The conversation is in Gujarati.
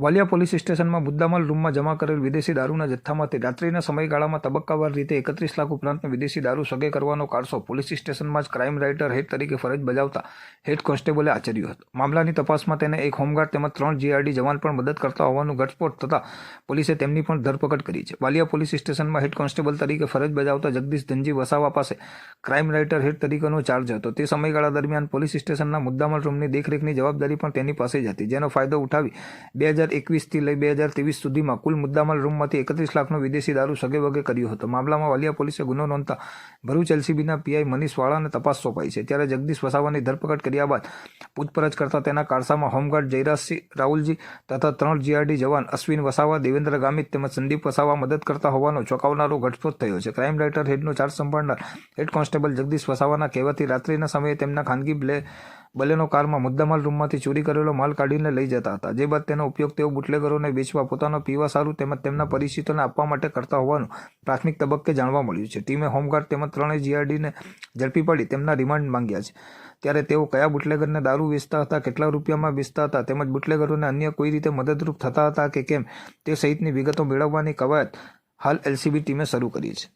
વાલિયા પોલીસ સ્ટેશનમાં મુદ્દામાલ રૂમમાં જમા કરેલ વિદેશી દારૂના જથ્થામાંથી રાત્રિના સમયગાળામાં તબક્કાવાર રીતે એકત્રીસ લાખ ઉપરાંતની વિદેશી દારૂ સગે કરવાનો કારસો પોલીસ સ્ટેશનમાં જ ક્રાઇમ રાઇટર હેડ તરીકે ફરજ બજાવતા હેડ કોન્સ્ટેબલે આચર્યો હતો. મામલાની તપાસમાં તેને એક હોમગાર્ડ તેમજ ત્રણ જીઆરડી જવાન પણ મદદ કરતા હોવાનું ઘટસ્ફોટ થતાં પોલીસે તેમની પણ ધરપકડ કરી છે. વાલિયા પોલીસ સ્ટેશનમાં હેડ કોન્સ્ટેબલ તરીકે ફરજ બજાવતા જગદીશ ધનજી વસાવા પાસે ક્રાઇમ રાઇટર હેડ તરીકેનો ચાર્જ હતો. તે સમયગાળા દરમિયાન પોલીસ સ્ટેશનના મુદ્દામાલ રૂમની દેખરેખની જવાબદારી પણ તેની પાસે જ હતી, જેનો ફાયદો ઉઠાવી બે હજાર એકવીસથી લઈ બે હજાર ત્રેવીસ સુધીમાં કુલ મુદ્દામાલ રૂમમાંથી એકત્રીસ લાખનો વિદેશી દારૂ સગે વગે કર્યો હતો. મામલામાં વાલિયા પોલીસે ગુનો નોંધતા ભરૂચ એલસીબીના પીઆઈ મનીષ વાળાને તપાસ સોંપાઈ છે. ત્યારે જગદીશ વસાવાની ધરપકડ કર્યા બાદ પૂછપરછ કરતા તેના કારસામાં હોમગાર્ડ જયરાજસિંહ રાહુલજી તથા ત્રણ જીઆરડી જવાન અશ્વિન વસાવા, દેવેન્દ્ર ગામિત તેમજ સંદીપ વસાવા મદદ કરતા હોવાનો ચોંકાવનારો ઘટસ્ફોટ થયો છે. ક્રાઇમ રાઇટર હેડનો ચાર્જ સંભાળનાર હેડ કોન્સ્ટેબલ જગદીશ વસાવાના કહેવાથી રાત્રિના સમયે તેમના ખાનગી બ્લે બલેનો કારમાં મુદ્દામાલ રૂમમાંથી ચોરી કરેલો માલ કાઢીને લઈ જતા હતા. જે બાદ તેનો ઉપયોગ તેઓ બુટલેગરોને વેચવા, પોતાનો પીવા સારું તેમજ તેમના પરિચિતોને આપવા માટે કરતા હોવાનું પ્રાથમિક તબક્કે જાણવા મળ્યું છે. ટીમે હોમગાર્ડ તેમજ ત્રણેય જીઆરડીને ઝડપી પાડી તેમના રિમાન્ડ માંગ્યા છે. ત્યારે તેઓ કયા બુટલેગરને દારૂ વેચતા હતા, કેટલા રૂપિયામાં વેચતા હતા તેમજ બુટલેગરોને અન્ય કોઈ રીતે મદદરૂપ થતા હતા કે કેમ તે સહિતની વિગતો મેળવવાની કવાયત હાલ એલસીબી ટીમે શરૂ કરી છે.